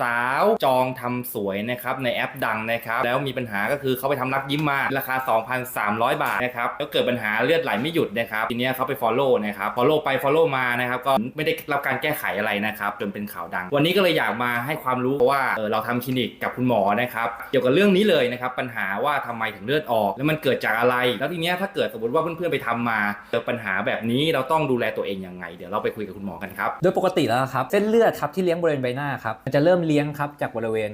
สาวจองทำสวยนะครับในแอปดังนะครับแล้วมีปัญหาก็คือเขาไปทำรักยิ้มมาราคา 2,300 บาทนะครับแล้วเกิดปัญหาเลือดไหลไม่หยุดนะครับทีนี้เขาไป follow นะครับ follow ไป follow มานะครับก็ไม่ได้รับการแก้ไขอะไรนะครับจนเป็นข่าวดัง วันนี้ก็เลยอยากมาให้ความรู้เพราะว่าเออเราทำคลินิกกับคุณหมอนะครับเกี่ยวกับเรื่องนี้เลยนะครับปัญหาว่าทำไมถึงเลือดออก แล้วมันเกิดจากอะไร แล้วทีนี้ถ้าเกิดสมมติว่าเพื่อนๆไปทำมาเจอปัญหาแบบนี้เราต้องดูแลตัวเองยังไง เดี๋ยวเราไปคุยกับคุณหมอกันครับโดยปกติแล้วครับเส้นเลือดครับที่เลี้ยงบริเวณใบหน้าครับมันจะเริ่มเลี้ยงครับจากบริเวณ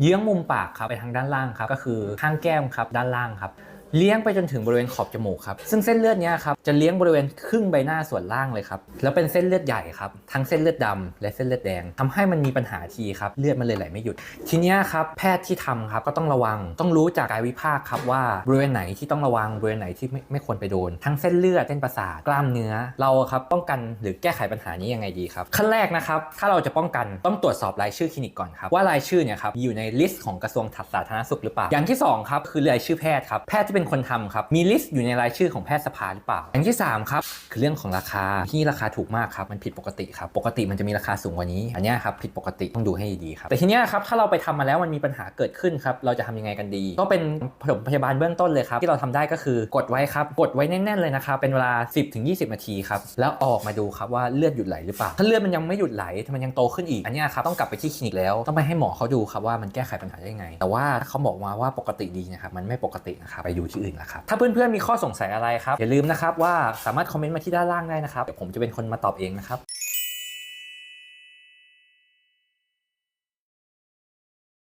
เยื้องมุมปากครับไปทางด้านล่างครับก็คือข้างแก้มครับด้านล่างครับ เลี้ยงไปจนถึงบริเวณขอบจมูกครับ ซึ่งเส้นเลือดนี้ครับจะเลี้ยงบริเวณครึ่งใบหน้าส่วนล่างเลยครับ แล้วเป็นเส้นเลือดใหญ่ครับ ทั้งเส้นเลือดดำและเส้นเลือดแดงทำให้มันมีปัญหาทีครับ เลือดมันเลยไหลไม่หยุด ทีเนี้ยครับแพทย์ที่ทำครับก็ต้องระวัง ต้องรู้จากกายวิภาคครับว่าบริเวณไหนที่ต้องระวัง บริเวณไหนที่ไม่ไม่ควรไปโดน ทั้งเส้นเลือด เส้นประสาท กล้ามเนื้อ เราครับป้องกันหรือแก้ไขปัญหานี้ยังไงดีครับ ขั้นแรกนะครับ ถ้าเราจะป้องกันต้องตรวจสอบรายชื่อคลินิกก่อนครับว่ารายชื่อเนี่ยครับอยู่ในลิสต์ของกระทรวงสาธารณสุขหรือเปล่า อย่างที่สองครับคือรายชื่อแพทย์ครับแพทย์ที่เป็นคนทำครับ มีลิสต์อยู่ในรายชื่อของแพทยสภาหรือเปล่าอย่างที่สามครับคือเรื่องของราคาที่ราคาถูกมากครับมันผิดปกติครับปกติมันจะมีราคาสูงกว่านี้ อันนี้ครับผิดปกติต้องดูให้ดีครับแต่ทีเนี้ยครับถ้าเราไปทำมาแล้วมันมีปัญหาเกิดขึ้นครับเราจะทำยังไงกันดี ก็เป็นผสมพยาบาลเบื้องต้นเลยครับที่เราทำได้ก็คือกดไว้ครับกดไว้แน่นๆเลยนะครับเป็นเวลา 10-20 นาทีครับแล้วออกมาดูครับว่าเลือดหยุดไหลหรือเปล่าถ้าเลือดมันยังไม่หยุดไหลมันยังโตขึ้นอีกอันนี้ครับต้องกลับไปที่คลินิกแล้วต้องไปให้หมอเขาดูครับว่ามันแก้ไขปัญหาได้ยังไง แต่ว่าเขาบอกมาว่าปกติดีนะครับมันไม่ปกตินะครับไปดูที่อื่นละครับ ถ้าเพื่อนๆมีข้อสงสัยอะไรครับ อย่าลืมนะครับว่าสามารถคอมเมนต์มาที่ด้านล่างได้นะครับเดี๋ยวผมจะเป็นคนมาตอบเองนะครับ